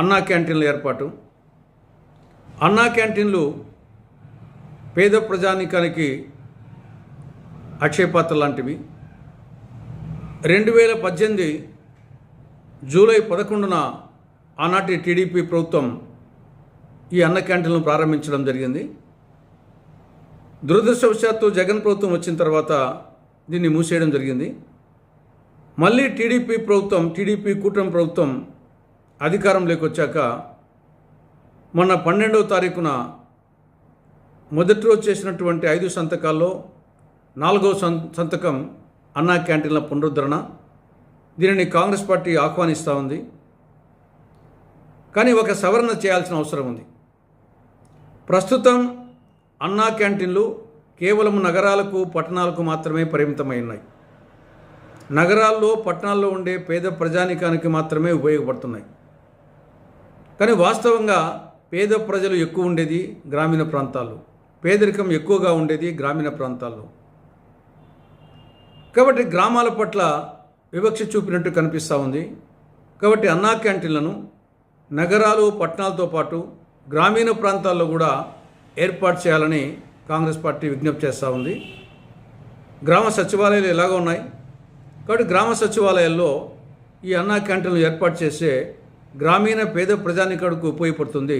అన్నా క్యాంటీన్ల ఏర్పాటు. అన్నా క్యాంటీన్లు పేద ప్రజానికానికి అక్షయపాత్ర లాంటివి. రెండు వేల పద్దెనిమిది జూలై పదకొండున ఆనాటి టీడీపీ ప్రభుత్వం ఈ అన్న క్యాంటీన్లను ప్రారంభించడం జరిగింది. దురదృష్టవశాత్తు జగన్ ప్రభుత్వం వచ్చిన తర్వాత దీన్ని మూసేయడం జరిగింది. మళ్ళీ టీడీపీ ప్రభుత్వం టీడీపీ కూటమి ప్రభుత్వం అధికారంలోకి వచ్చాక మొన్న పన్నెండవ తారీఖున మొదటి రోజు చేసినటువంటి ఐదు సంతకాల్లో నాలుగవ సంతకం అన్నా క్యాంటీన్ల పునరుద్ధరణ దీనిని కాంగ్రెస్ పార్టీ ఆహ్వానిస్తూ ఉంది. కానీ ఒక సవరణ చేయాల్సిన అవసరం ఉంది. ప్రస్తుతం అన్నా క్యాంటీన్లు కేవలం నగరాలకు పట్టణాలకు మాత్రమే పరిమితమై ఉన్నాయి. నగరాల్లో పట్టణాల్లో ఉండే పేద ప్రజానికానికి మాత్రమే ఉపయోగపడుతున్నాయి. కానీ వాస్తవంగా పేద ప్రజలు ఎక్కువ ఉండేది గ్రామీణ ప్రాంతాల్లో. పేదరికం ఎక్కువగా ఉండేది గ్రామీణ ప్రాంతాల్లో. కాబట్టి గ్రామాల పట్ల వివక్ష చూపినట్టు కనిపిస్తూ ఉంది. కాబట్టి అన్నా క్యాంటీన్లను నగరాలు పట్టణాలతో పాటు గ్రామీణ ప్రాంతాల్లో కూడా ఏర్పాటు చేయాలని కాంగ్రెస్ పార్టీ విజ్ఞప్తి చేస్తూ ఉంది. గ్రామ సచివాలయాలు ఎలాగ ఉన్నాయి. కాబట్టి గ్రామ సచివాలయాల్లో ఈ అన్నా క్యాంటీన్లు ఏర్పాటు చేసే గ్రామీణ పేద ప్రజానికుడికి ఉపయోగపడుతుంది.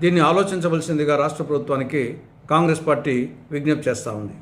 దీన్ని ఆలోచించవలసిందిగా రాష్ట్ర ప్రభుత్వానికి కాంగ్రెస్ పార్టీ విజ్ఞప్తి చేస్తూ ఉంది.